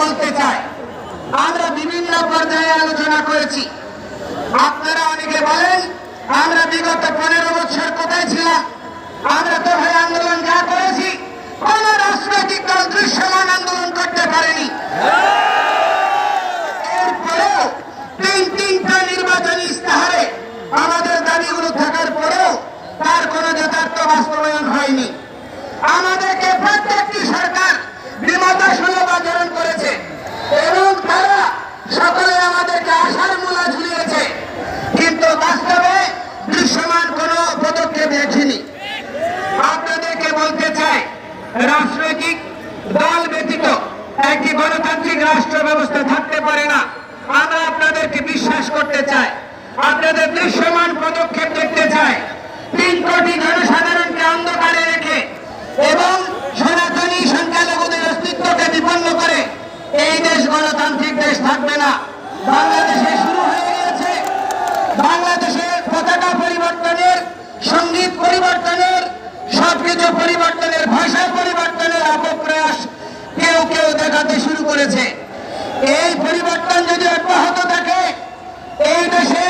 বলতে চাই, আমরা বিভিন্ন পর্যায়ে আলোচনা করেছি। আপনারা অনেকে বলেন, আমরা বিগত পনেরো বছর কোথায় ছিলাম? আমরা তো ভাই আন্দোলন যা করেছি কোন রাজনৈতিক দল দৃশ্যমান আন্দোলন করতে পারেনি এরপরেও তিন তিনটা নির্বাচনী ইস্তাহারে আমাদের দাবিগুলো থাকার পরেও তার কোনো যথার্থ বাস্তবায়ন হয়নি আমাদেরকে প্রত্যেকটি সরকার বিমতা সুলভ আচরণ করেছে এবং তারা সকলে আমাদেরকে আশার মূলা ঝুলিয়েছে কিন্তু বাস্তবে দৃশ্যমান কোনো পদক্ষেপ দেখেনি আপনাদেরকে বলতে চাই রাজনৈতিক দল ব্যতীত একটি গণতান্ত্রিক রাষ্ট্র ব্যবস্থা থাকতে পারে না। আমরা আপনাদেরকে বিশ্বাস করতে চাই, আপনাদের দৃশ্যমান পদক্ষেপ দেখতে চাই। তিন কোটি জনসাধারণকে অন্ধকারে রেখে এবং সনাতনী সংখ্যালঘুদের অস্তিত্বকে বিপন্ন করে এই দেশ গণতান্ত্রিক দেশ থাকবে না। বাংলাদেশে শুরু হয়ে গিয়েছে বাংলাদেশের পতাকা পরিবর্তনের, সংগীত পরিবর্তনের, সবকিছু পরিবর্তনের ভাষা পরিবর্তনের অপপ্রয়াস কেউ কেউ দেখাতে শুরু করেছে। এই পরিবর্তন যদি অব্যাহত থাকে, এই দেশে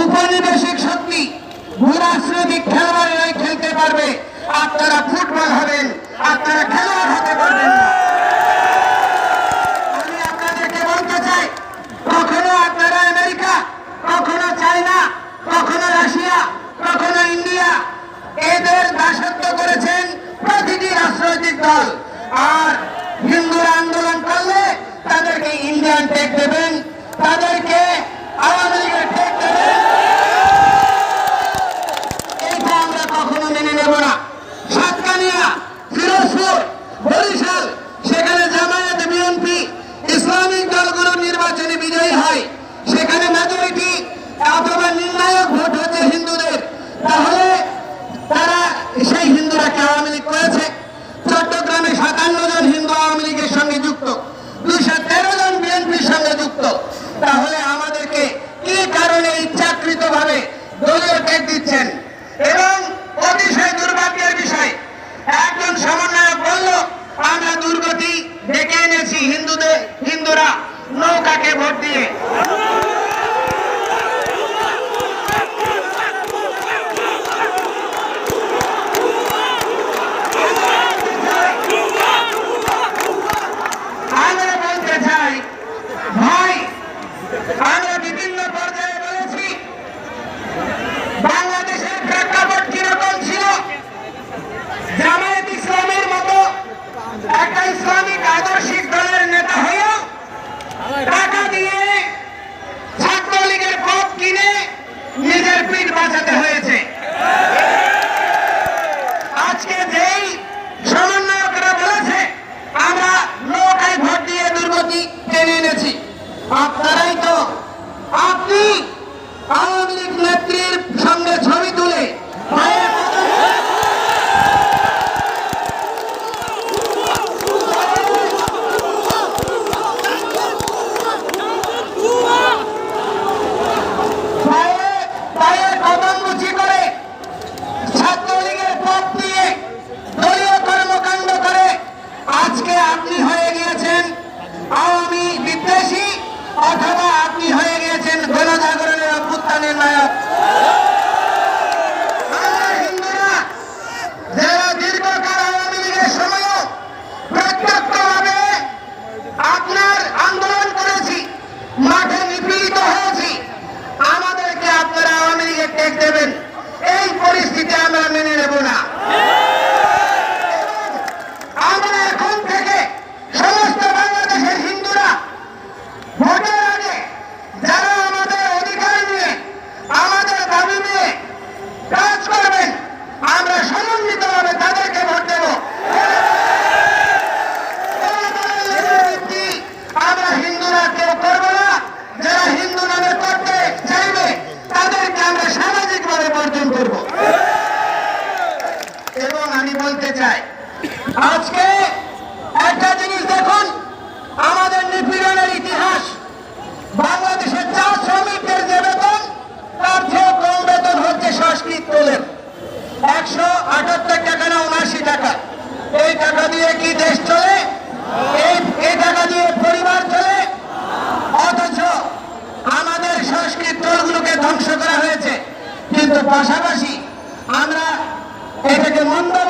উপনিবেশিক শক্তি, ভূরাজনৈতিক খেলোয়াড়েরাই খেলতে পারবে আপনারা ফুটবল হবেন আপনারা খেলোয়াড় হতে পারবেন না আমি আপনাদেরকে বলতে চাই কখনো আপনারা আমেরিকা কখনো চায়না কখনো রাশিয়া কখনো ইন্ডিয়া এদের দাসত্ব করেছেন প্রতিটি রাজনৈতিক দল আর হিন্দুরা আন্দোলন করলে তাদেরকে ইন্ডিয়ান টেক দেবেন, তাদেরকে আওয়ামী লীগের দেবেন। আমরা কখনো মেনে নেব না। সাতকানিয়া, ফিরোজপুর, বরিশাল, সেখানে জামায়াত বিএনপি ইসলামিক দলগুলো নির্বাচনে বিজয়ী হয়। সেখানে মেজরিটি অথবা নির্ণায়ক ভোট হচ্ছে হিন্দুদের। তাহলে তাহলে আমাদেরকে কি কারণে ইচ্ছাকৃত ভাবে দলীয় ত্যাগ দিচ্ছেন? এবং অতিশয় দুর্ভাগ্যের বিষয়, একজন সমন্বয়ক বলল, আমরা দুর্গতি ডেকে এনেছি হিন্দুদের। এবং আমি বলতে চাই, আজকে একটা জিনিস দেখুন, আমাদের নিপীড়নের ইতিহাস, বাংলাদেশের চা শ্রমিকদের যে বেতন, তার চেয়ে কম বেতন হচ্ছে সংস্কৃত তোলেন একশো আটাত্তর টাকা না উনআশি টাকা। এই টাকা দিয়ে কি দেশ চলে? এই এই টাকা দিয়ে পরিবার চলে? অথচ আমাদের সংস্কৃত টোলগুলোকে ধ্বংস করা হয়েছে। কিন্তু পাশাপাশি mundo.